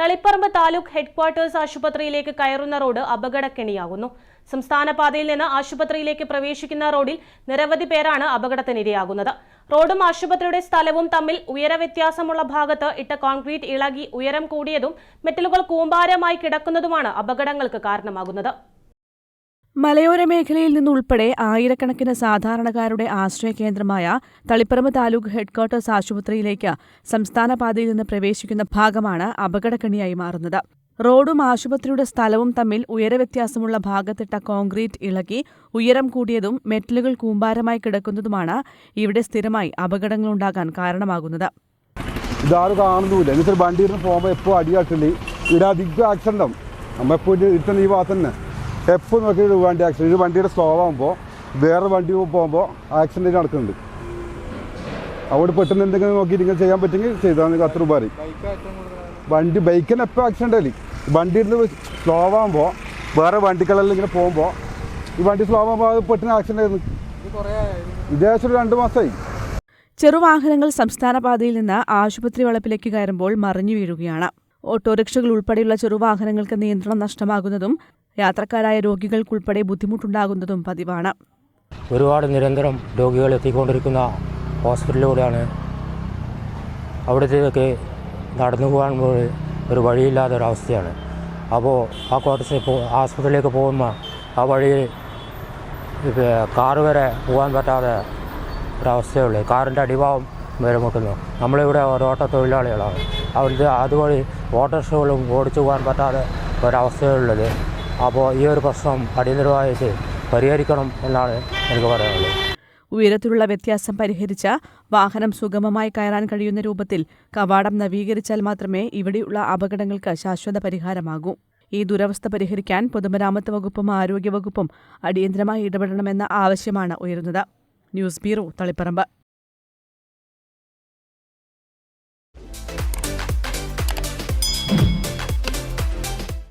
Taliparamba taluk headquarters ആശുപത്രിയിലേക്ക് കയറുന്ന road അപകടക്കെണിയാകുന്നു. സംസ്ഥാന പാതയിൽ നിന്ന് ആശുപത്രിയിലേക്ക് പ്രവേശിക്കുന്ന റോഡിൽ നിരവധി പേരാണ് അപകടത്തിനിരയാകുന്നത്. റോഡും ആശുപത്രിയുടെ സ്ഥലവും തമ്മിൽ ഉയര വ്യത്യാസമുള്ള ഭാഗത്ത് ഇട്ട കോൺക്രീറ്റ് ഇളകി ഉയരം കൂടിയതും മെറ്റലുകൾ കൂമ്പാരമായി കിടക്കുന്നതുമാണ് അപകടങ്ങൾക്ക് കാരണമാകുന്നത്. മലയോര മേഖലയിൽ നിന്നുൾപ്പെടെ ആയിരക്കണക്കിന് സാധാരണക്കാരുടെ ആശ്രയ കേന്ദ്രമായ തളിപ്പറമ്പ് താലൂക്ക് ഹെഡ്ക്വാർട്ടേഴ്സ് ആശുപത്രിയിലേക്ക് സംസ്ഥാന പാതയിൽ നിന്ന് പ്രവേശിക്കുന്ന ഭാഗമാണ് അപകടക്കണിയായി മാറുന്നത്. റോഡും ആശുപത്രിയുടെ സ്ഥലവും തമ്മിൽ ഉയരവ്യത്യാസമുള്ള ഭാഗത്തിട്ട കോൺക്രീറ്റ് ഇളകി ഉയരം കൂടിയതും മെറ്റലുകൾ കൂമ്പാരമായി കിടക്കുന്നതുമാണ് ഇവിടെ സ്ഥിരമായി അപകടങ്ങളുണ്ടാകാൻ കാരണമാകുന്നത്. ഇതാരും കാണുന്നില്ല. എപ്പോൾ നോക്കി വണ്ടി ആക്സിഡന്റ് ഒരു വണ്ടിയുടെ സ്ലോ ആകുമ്പോൾ വേറെ വണ്ടി പോകുമ്പോൾ ആക്സിഡന്റ് നടക്കുന്നുണ്ട്. അവിടെ പെട്ടെന്ന് എന്തെങ്കിലും നോക്കിയിട്ട് ഇങ്ങനെ ചെയ്യാൻ പറ്റുമെങ്കിൽ ചെയ്താൽ നിങ്ങൾക്ക് അത്ര ഉപകാരം വണ്ടി ബൈക്കിന് എപ്പോൾ ആക്സിഡന്റ് ആയി വണ്ടി ഇരുന്ന് സ്ലോ ആകുമ്പോൾ വേറെ വണ്ടികളെല്ലാം ഇങ്ങനെ പോകുമ്പോൾ ഈ വണ്ടി സ്ലോ ആകുമ്പോൾ അത് പെട്ടെന്ന് ആക്സിഡന്റ് ആയിരുന്നു. ഇതേശം രണ്ട് മാസമായി ചെറുവാഹനങ്ങൾ സംസ്ഥാന പാതയിൽ നിന്ന് ആശുപത്രി വളപ്പിലേക്ക് കയറുമ്പോൾ മറിഞ്ഞു വീഴുകയാണ്. ഓട്ടോറിക്ഷകൾ ഉൾപ്പെടെയുള്ള ചെറുവാഹനങ്ങൾക്ക് നിയന്ത്രണം നഷ്ടമാകുന്നതും യാത്രക്കാരായ രോഗികൾക്കുൾപ്പെടെ ബുദ്ധിമുട്ടുണ്ടാകുന്നതും പതിവാണ്. ഒരുപാട് നിരന്തരം രോഗികൾ എത്തിക്കൊണ്ടിരിക്കുന്ന ഹോസ്പിറ്റലിലൂടെയാണ് അവിടത്തേക്ക് നടന്നു പോകാൻ ഒരു വഴിയില്ലാത്ത ഒരവസ്ഥയാണ് അപ്പോൾ ആ കോട്ടസ് പോ ആസ്പത്രിയിലേക്ക് പോകുമ്പോൾ ആ വഴിയിൽ കാറ് വരെ പോകാൻ പറ്റാതെ ഒരവസ്ഥയുള്ളൂ കാറിന്റെ അടിഭാവം വരെ മുട്ടുന്നു. നമ്മളിവിടെ ഒരു ഓട്ടോ തൊഴിലാളികളാണ്. അവിടുത്തെ അതുവഴി ഓട്ടോറിക്ഷകളും ഓടിച്ചു പോകാൻ പറ്റാതെ ഒരവസ്ഥയുള്ളത് അപ്പോൾ ഈ ഒരു പ്രശ്നം അടിയന്തരമായിട്ട് പരിഹരിക്കണം എന്നാണ് എനിക്ക് പറയാനുള്ളത്. ഉയരത്തിലുള്ള വ്യത്യാസം പരിഹരിച്ച വാഹനം സുഗമമായി കയറാൻ കഴിയുന്ന രൂപത്തിൽ കവാടം നവീകരിച്ചാൽ മാത്രമേ ഇവിടെയുള്ള അപകടങ്ങൾക്ക് ശാശ്വത പരിഹാരമാകൂ. ഈ ദുരവസ്ഥ പരിഹരിക്കാൻ പൊതുമരാമത്ത് വകുപ്പും ആരോഗ്യവകുപ്പും അടിയന്തരമായി ഇടപെടണമെന്ന ആവശ്യമാണ് ഉയരുന്നത്. News bureau Taliparamba.